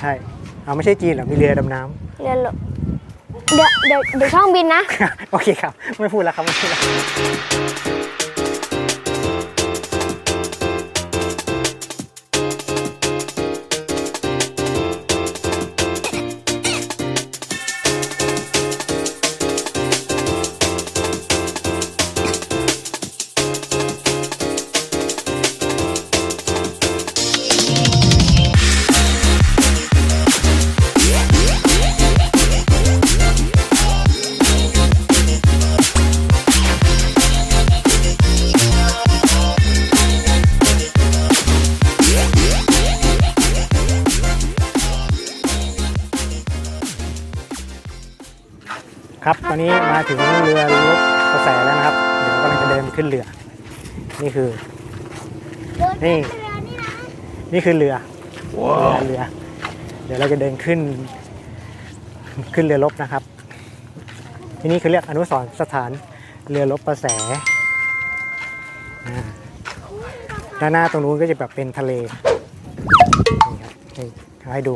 ใช่เอาไม่ใช่จีนเหรอมีเรือดำน้เรือลบเดี๋ยวเดี๋ยวเดี๋ยวช่องบินนะำ โอเคครับ ไม่พูดแล้วครับไม่พูดแล้ว ถึงเรือรบกระแสแล้วนะครับ เดี๋ยวกำลังจะเดินขึ้นเรือ นี่คือ นี่ นี่คือเรือเรือเรือเดี๋ยวเราจะเดินขึ้น ขึ้นเรือรบนะครับ ที่นี่คือเรียกอนุสรณ์สถานเรือรบประแสอ่าด้านหน้าตรงนู้นก็จะแบบเป็นทะเล นี่ครับนี่เอาให้ดู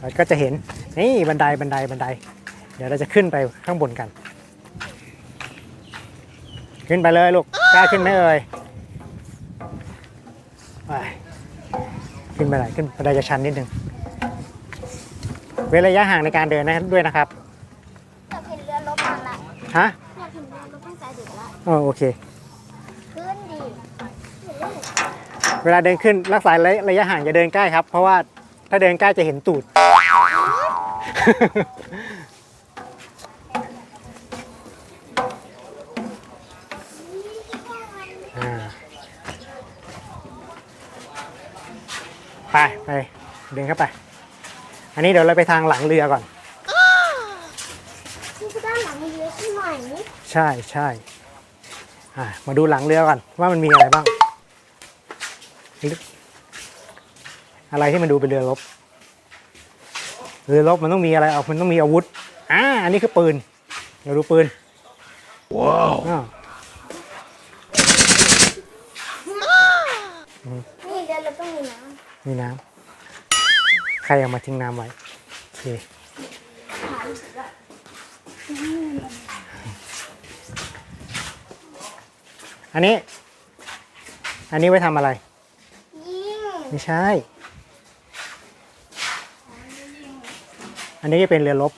เราก็จะเห็นนี่บันไดบันไดบันได เดี๋ยวเราจะขึ้นไปข้างบนกัน ขึ้นไปเลยลูกกล้าขึ้นไหมเอ่ยไปขึ้นไปไหนขึ้นบันไดจะชันนิดนึงเว้นระยะห่างในการเดินนะด้วยนะครับอยากเห็นเรือลบมาละฮะอยากเห็นเรือลบตั้งแต่เด็กละอ๋อโอเค ขึ้นดีเวลาเดินขึ้นรักษาระระยะห่างอย่าเดินใกล้ครับ เพราะว่าถ้าเดินใกล้จะเห็นตูด ไปไปเดินเข้าไป อันนี้เดี๋ยวเราไปทางหลังเรือก่อน นี่คือด้านหลังเรือใช่ไหมใช่ใช่อ่ามาดูหลังเรือก่อนว่ามันมีอะไรบ้าง อะไรที่มันดูเป็นเรือรบ เรือรบมันต้องมีอะไรเอามันต้องมีอาวุธอ่าอันนี้คือปืนเดี๋ยวดูปืนว้าว มีน้ำใครเอามาทิ้งน้ำไว้โอเคอันนี้ อันนี้ไว้ทำอะไรำยิงไม่ใช่ อันนี้จะเป็นเรือรบ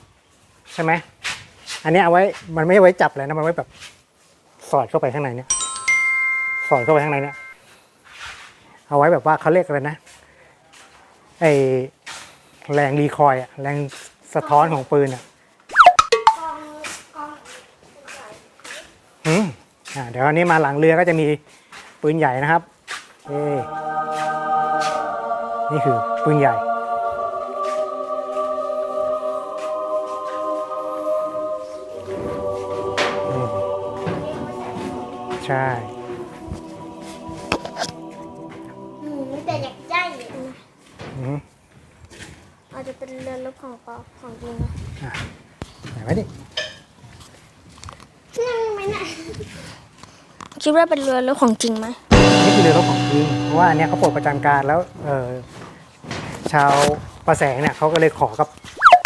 ใช่ไหม อันนี้เอาไว้ มันไม่ไว้จับเลยนะ มันไว้แบบ สอดเข้าไปข้างในเนี่ย สอดเข้าไปข้างในเนี่ย เอาไว้แบบว่าเขาเรียกอะไรนะ ไอแรงรีคอยอะแรงสะท้อนของปืนอะกองกองอืมอ่าเดี๋ยวอันนี้มาหลังเรือก็จะมีปืนใหญ่นะครับเอ้นี่คือปืนใหญ่ งนะไหนไว้ดิ นั่งไหมน่ะคิดว่าเป็นเรือลบของจริงไหมนี่คือเรือรบของจริงเพราะว่าอันเนี้ยเขาปลดประจำการแล้วเออชาวประแสงเนี่ยเขาก็เลยขอกับ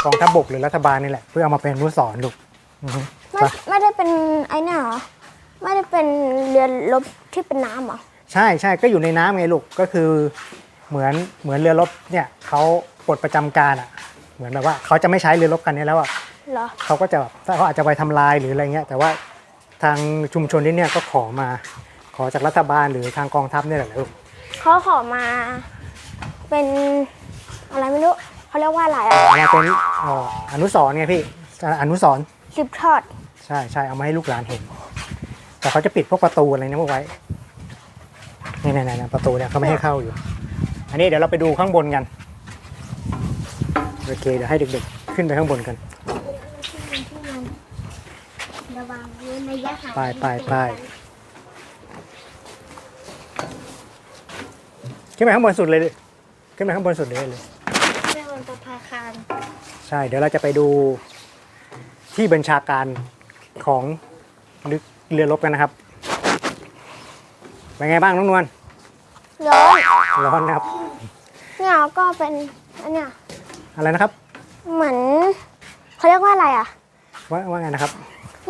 กองทัพบกหรือรัฐบาลนี่แหละ เพื่อเอามาเป็นอนุสรณ์ลูกอือฮึไม่ไปไม่ได้เป็นไอ้เนี่ยเหรอไม่ได้เป็นเรือลบที่เป็นน้ำเหรอใช่ใช่ก็อยู่ในน้ำไงลูกก็คือเหมือนเหมือนเรือรบเนี่ยเขาปลดประจำการอะ เหมือนแบบว่าเขาจะไม่ใช้เรือรบกันนี้แล้วอะเหรอเขาก็จะแบบถ้าเขาอาจจะไปทำลายหรืออะไรเงี้ยแต่ว่าทางชุมชนที่เนี่ยก็ขอมา ขอจากรัฐบาลหรือทางกองทัพเนี่ยแหละลูกเขาขอมาเป็นอะไรไม่รู้เขาเรียกว่าอะไรอะเอามาเป็นเอ่ออนุสรณ์ไงพี่อนุสรณ์ สิบทอด ใช่ใช่เอามาให้ลูกหลานเห็น แต่เขาจะปิดพวกประตูอะไรนะพวกไว้นี่นี่นี่ประตูเนี่ยเขาไม่ให้เข้าอยู่ อันนี้เดี๋ยวเราไปดูข้างบนกัน โอเคเดี๋ยวให้เด็กๆ ขึ้นไปข้างบนกัน ระวังเว้นระยะห่างไปไปไป ขึ้นไปข้างบนสุดเลยดิขึ้นไปข้างบนสุดเลยเลย เรื่องบนประภาคารใช่ เดี๋ยวเราจะไปดูที่บัญชาการของเรือรบกันนะครับ เป็นไงบ้างน้องนวลร้อนร้อนนะครับ เนี่ยก็เป็นอันเนี้ย อะไรนะครับเหมือนเขาเรียกว่าอะไรอะ ว่าว่าไงนะครับ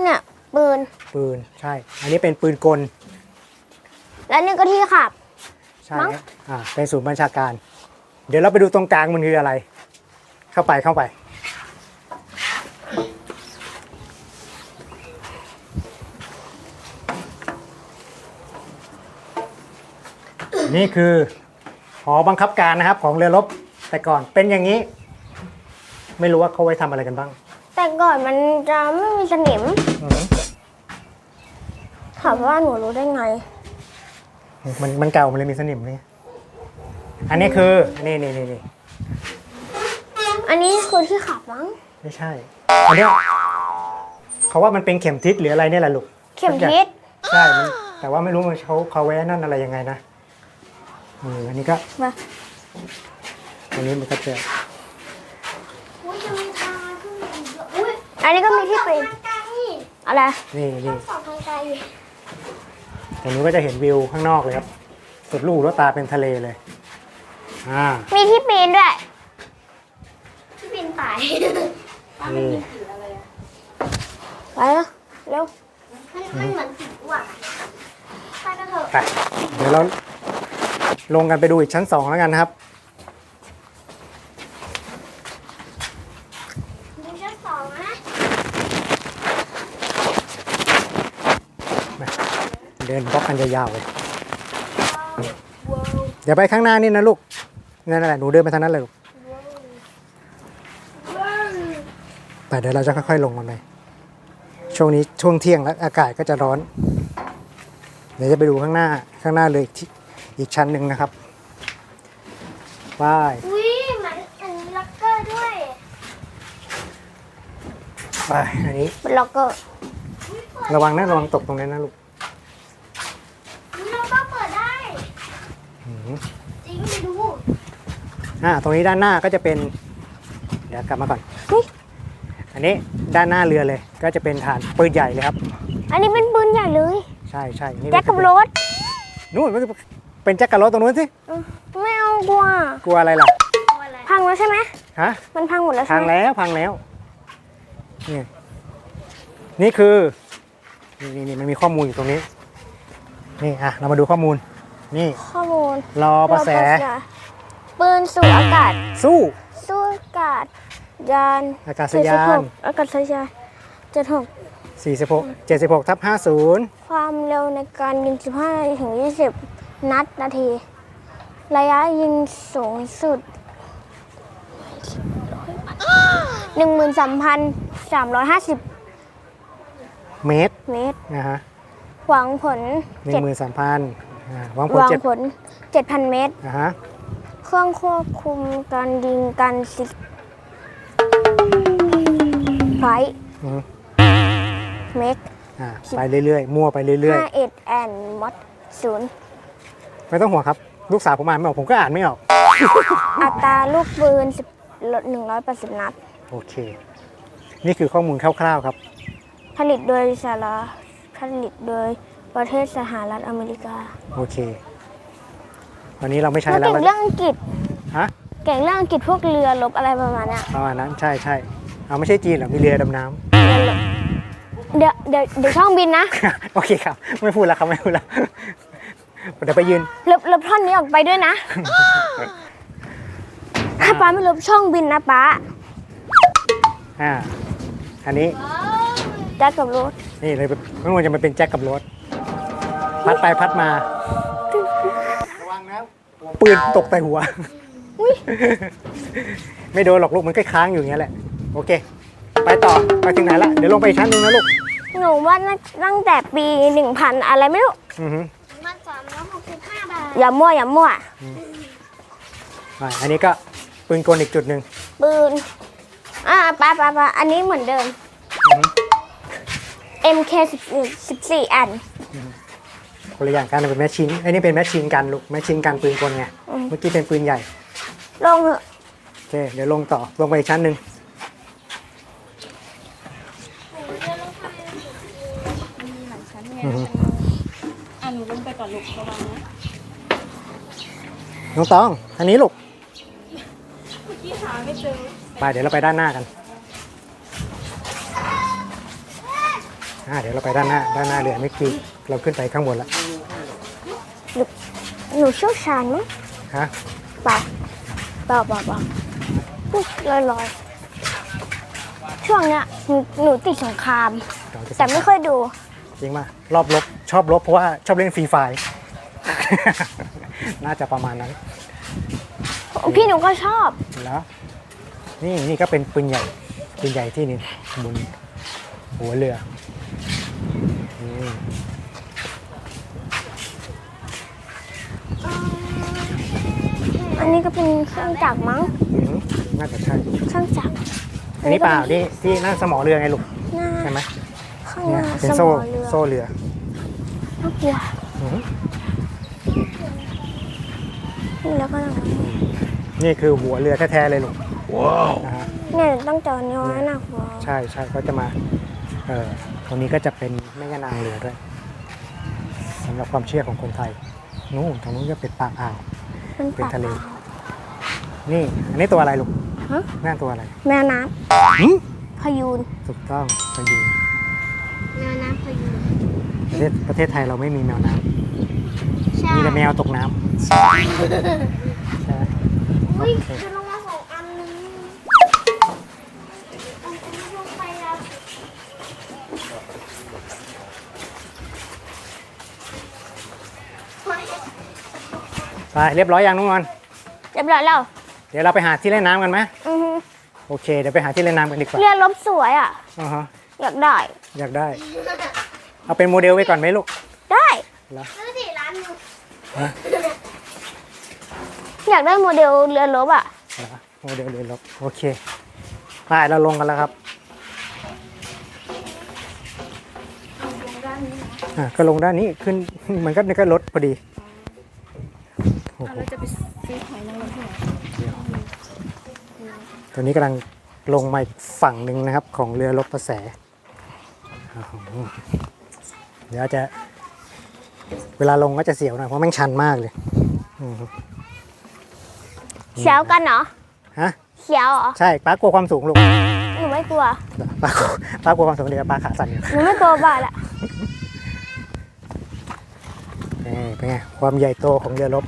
เนี่ยปืน ปืนใช่ อันนี้เป็นปืนกลและนี่ก็ที่ขับ ใช่มั้ง อ่าเป็นศูนย์บัญชาการ เดี๋ยวเราไปดูตรงกลางมันคืออะไร เข้าไปเข้าไป นี่คือหอบังคับการนะครับของเรือรบแต่ก่อนเป็นอย่างนี้ ไม่รู้ว่าเขาไว้ทำอะไรกันบ้างแต่ก่อนมันจะไม่มีสนิมอืมถามว่าหนูรู้ได้ไง มันมันเก่ามันเลยมีสนิมนี่อันนี้คือนี่นี่นี่นี่อันนี้คือที่ขับมั้ง ไม่ใช่อันเนี้ยเขาว่ามันเป็นเข็มทิศหรืออะไรเนี่ยแหละลูก เข็มทิศใช่มันแต่ว่าไม่รู้มันเขาเขาไว้นั่นอะไรยังไงนะเอออันนี้ก็มาอันนี้มันก็จะ อุ้ยจะมีทางขึ้นมาอีกด้วย อุ้ยอันนี้ก็มีที่ปีนทางไกลอะไรนี่นี่สองทางไกลอันนี้ก็จะเห็นวิวข้างนอกเลยครับ สุดลูกรถตาเป็นทะเลเลย อ่า มีที่ปีนด้วย ที่บินตายนี่ไปแล้วเร็วมันมันเหมือนผีว่ะไปกันเถอะไปเดี๋ยวเราลงกันไปดูอีกชั้นสองแล้วกันนะครับ ดูชั้นสองนะ เดินบล็อกกันยาวๆเลยเดี๋ยวไปข้างหน้านี่นะลูกนั่นแหละหนูเดินไปทางนั้นเลยลูกไปเดี๋ยวเราจะค่อยๆลงกันไปช่วงนี้ช่วงเที่ยงแล้วอากาศก็จะร้อน เดี๋ยวจะไปดูข้างหน้าข้างหน้าเลยที่อีกชั้นหนึ่งนะครับว้ายอุ้ยเหมือนอันนี้ล็อกเกอร์ด้วยไปอันนี้เป็นล็อกเกอร์อุ้ยเปิดระวังนะระวังตกตรงนั้นนะลูก เราก็เปิดได้ อืม จริงไปดูอ่าตรงนี้ด้านหน้าก็จะเป็น เดี๋ยวกลับมาก่อนเฮ้ยอันนี้ด้านหน้าเรือเลย ก็จะเป็นฐานปืนใหญ่เลยครับ อันนี้เป็นปืนใหญ่เลย ใช่ใช่นี่แจ็คกับรถนู่นมันเป็นแจ็คกับรถตรงนู้นสิไม่เอากลัวกลัวอะไรล่ะตัวอะไรพังแล้วใช่ไหมฮะมันพังหมดแล้วพัใช่งไหมแล้วพังแล้วนี่นี่คือนี่นี่นี่มันมีข้อมูลอยู่ตรงนี้นี่อะเรามาดูข้อมูล นี่ข้อมูลรอประแส ปืนสู่อากาศ สู้ สู้อากาศยานอากาศยาน76อากาศยานเจ็ดหก46 76ทับ50ความเร็วในการยิง15ถึง20นัดนาที ระยะยิงสูงสุด13,350เมตร เมตรนะฮะ หวังผลเจ็ด13,000 อ่าหวังผหลวังเจ็ดผล 7,000 เมตรนะฮะเครื่องควบคุมการยิงกันสิไฟอืมเมกอ่าไปเรื่อยๆ มั่วไปเรื่อย51แอนมอดศูนย์ๆ ไม่ต้องห่วงครับ ลูกสาวผมอ่านไม่ออก ผมก็อ่านไม่ออก อัตราลูกปืน10ลด180 นัด โอเค นี่คือข้อมูลคร่าวๆครับ ผลิตโดยสหรัฐผลิตโดย ประเทศสหรัฐอเมริกา โอเค วันนี้เราไม่ใช้แล้วแล้วเก่งเรื่องอังกฤษฮะเก่งเรื่องอังกฤษพวกเรือรบอะไรประมาณเนี้ยประมาณนั้นใช่ใช่เอาไม่ใช่จีนหรอกมีเรือดำน้เดี๋ยวเดี๋ยวเดี๋ยวช่องบินนะำ โอเคครับ ไม่พูดแล้วครับไม่พูดแล้วเดี๋ยวไปยืน ลบลบท่อนนี้ออกไปด้วยนะ ถ้าป้าไม่ลบช่องบินนะป้าอ่า อันนี้แจ็คกับรถนี่เลยไม่ควรจะมาเป็นแจ็คกับรถ พัดไปพัดมา ระวังนะปืนตกใส่หัว ไม่โดนหรอกลูกมันก็ค้างอยู่อย่างเงี้ยแหละ โอเค ไปต่อไปถึงไหนละเดี๋ยวลงไปอีกชั้นหนึงนะลูกหนูว่าน่าตั้งแต่ปีหนึ่งพันอะไรไม่รู้ อือฮึมันสามร้อยหกสิบห้าบาท อย่ามั่วอย่ามั่ว อ่าอันนี้ก็ปืนกลอีกจุดหนึ่งปืน อ่าป้าป้าป้าอันนี้เหมือนเดิมอือฮึ MK 14 อัน คนละอย่างกันเป็นแมชชีนอันนี้เป็นแมชชีนกันลูกแมชชีนกันปืนกลไงอืม เมื่อกี้เป็นปืนใหญ่ลงเถอะโอเคเดี๋ยวลงต่อลงไปอีกชั้นหนึ่งอือฮึอะหนูลงไปก่อนลูกระวังนะน้องตองอันนี้ลูกเมื่อกี้ขาไม่เจอไปเดี๋ยวเราไปด้านหน้ากันอ่าเดี๋ยวเราไปด้านหน้าด้านหน้าเรือเมื่อกี้ เราขึ้นไปข้างบนแล้วหนูเชี่ยวชาญมั้งฮะเปล่าเปล่าเปล่าเปล่าปุ๊บลอยลอยช่วงเนี้ยหนูหนูติดสงครามแต่ไม่ค่อยดู จริงมารอบลบชอบลบเพราะว่าชอบเล่นฟรีไฟ น่าจะประมาณนั้นพี่หนูก็ชอบ แล้วนี่นี่ก็เป็นปืนใหญ่ปืนใหญ่ที่นี่บนหัวเรือนี่ นนี้ก็เป็นเครื่องจักรมั้งอืมน่าจะใช่เครื่องจักรอันนี้เปล่านี่ที่นั่งสมอเรือไงลูกหน้าใช่ไหมข้างหเนี่ยน้าเป็นสโซ่มอเรือโซ่เรือน่ากลัวอืมแล้วก็นี่คือหัวเรือแท้ๆเลยลูกนะฮะ เนี่ยต้องจอดนิ้วไว้หนักกว่าใช่ใช่ก็จะมา เอ่อตรงนี้ก็จะเป็นแม่ย่านางเรือด้วยสำหรับความเชื่อของคนไทยนู่นตรงนู้นก็เป็นปากอ่าว มันเป็นปากทะเล นี่ อันนี้ตัวอะไรลูกฮะนั่นตัวอะไรแมวน้หึำพยูนถูกต้องพยูนแมวน้ำพยูนประเทศประเทศไทยเราไม่มีแมวน้ใช่ำมีแต่แมวตกน้ำใช่ไหมอุ้ยจะลงมาสองอันนึงอันนี้ลงไปแล้วไปเรียบร้อยยังน้องงอนเรียบร้อยแล้ว เดี๋ยวเราไปหาที่เล่นน้ำกันไหมอือฮึโอเค เดี๋ยวไปหาที่เล่นน้ำกันดีกว่าเรือลบสวยอะ อ่าฮะอยากได้ อยากได้ เอาเป็นโมเดลไว้ก่อนไหมลูกได้ซื้อสิร้านหนึงฮะอยากได้โมเดลเรือลบอะเหรอโมเดลเลยลบโอเคไปเราลงกันแล้วครับอะก็ลงด้านนี้ขึ้น มันก็นี่ก็ลดพอดีโอ้โหเราจะไปซื้อหอยนางรมที่ไหน ตอนนี้กำลังลงมาอีกฝั่งหนึ่งนะครับ ของเรือลบประแสโอ้โหเดี๋ยวจะเวลาลงก็จะเสียวหน่อยเพราะแม่งชันมากเลยอืมเขียวกันเหรอฮะเขียวเหรอใช่ป้ากลัวความสูงลูกหนูไม่กลัวป้ากลัวป้ากลัวความสูงเดี๋ยวป้าขาสั่นอยู่หนูไม่กลัวบ้าละนี่เป็นไงความใหญ่โตของเรือรบ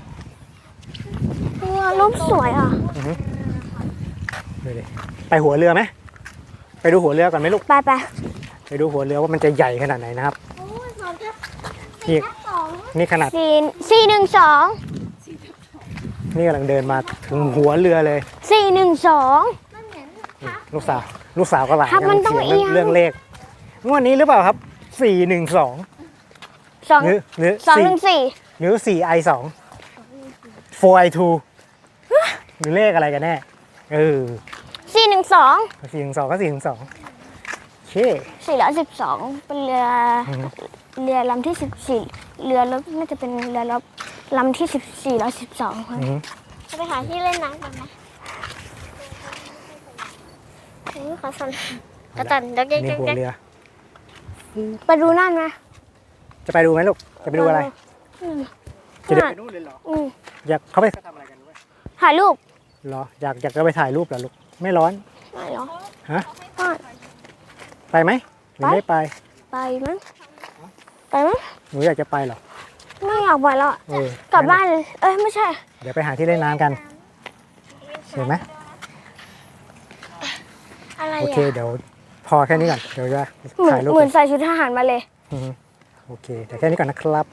เรือลบสวยอะอือฮึ ดูดิไปหัวเรือไหมไปดูหัวเรือก่อนไหมลูก ไปไปไปดูหัวเรือว่ามันจะใหญ่ขนาดไหนนะครับโอ้ยสองทับนี่ทับสองนี่ขนาดสี่สี่หนึ่งสองนี่กำลังเดินมาถึงหัวเรือเลยสี่หนึ่งสองมันเหมือนนี่ลูกสาวลูกสาวก็หลานครับมันต้องเถียเอียงเรื่องเลขงวดนี้หรือเปล่าครับสี่หนึ่งสองสองหรือหรือสองสี่หนึ่งสี่หรือสี่ไอสองโฟไอทูหรือเลขอะไรกันแน่ เออสี่หนึ่งสองสี่หนึ่งสองก็สี่หนึ่งสองโอเคสี่ร้อยสิบสองเป็นเรืออือฮึเรือลำที่สิบสี่เรือลบน่าจะเป็นเรือลบลำที่สิบสี่ร้อยสิบสองอือฮึจะไปหาที่เล่นน้ำกันไหมอุ้ยขาสั่นกระตันเด็กเด็กนี่หัวเด็กเรือ ไปดูนั่นไหมจะไปดูไหมลูก จะไปดูอะไร อืมจะได้ไปนู่นเลยเหรอ อืมอยากเขาไปทำอะไรกันด้วยถ่ายรูป เหรออยากอยากจะไปถ่ายรูปเหรอลูกไม่ร้อน ไม่เหรอฮะ ไม่ไปไหมหรือไม่ไป ไปมั้งไปมั้งหนูอยากจะไปเหรอไม่อยากไปแล้วอะเออกลับบ้านเลยเอ้ยไม่ใช่ เดี๋ยวไปหาที่เล่นน้ำกันเห็นไหมอะไรโออะเคเดี๋ยวพอแค่นี้ก่อนเดี๋ยวจะเหมือนถ่ายรูปเหมือนใส่ชุดทหารมาเลยอือฮึโอเคเดี๋ยวแค่นี้ก่อนนะครับ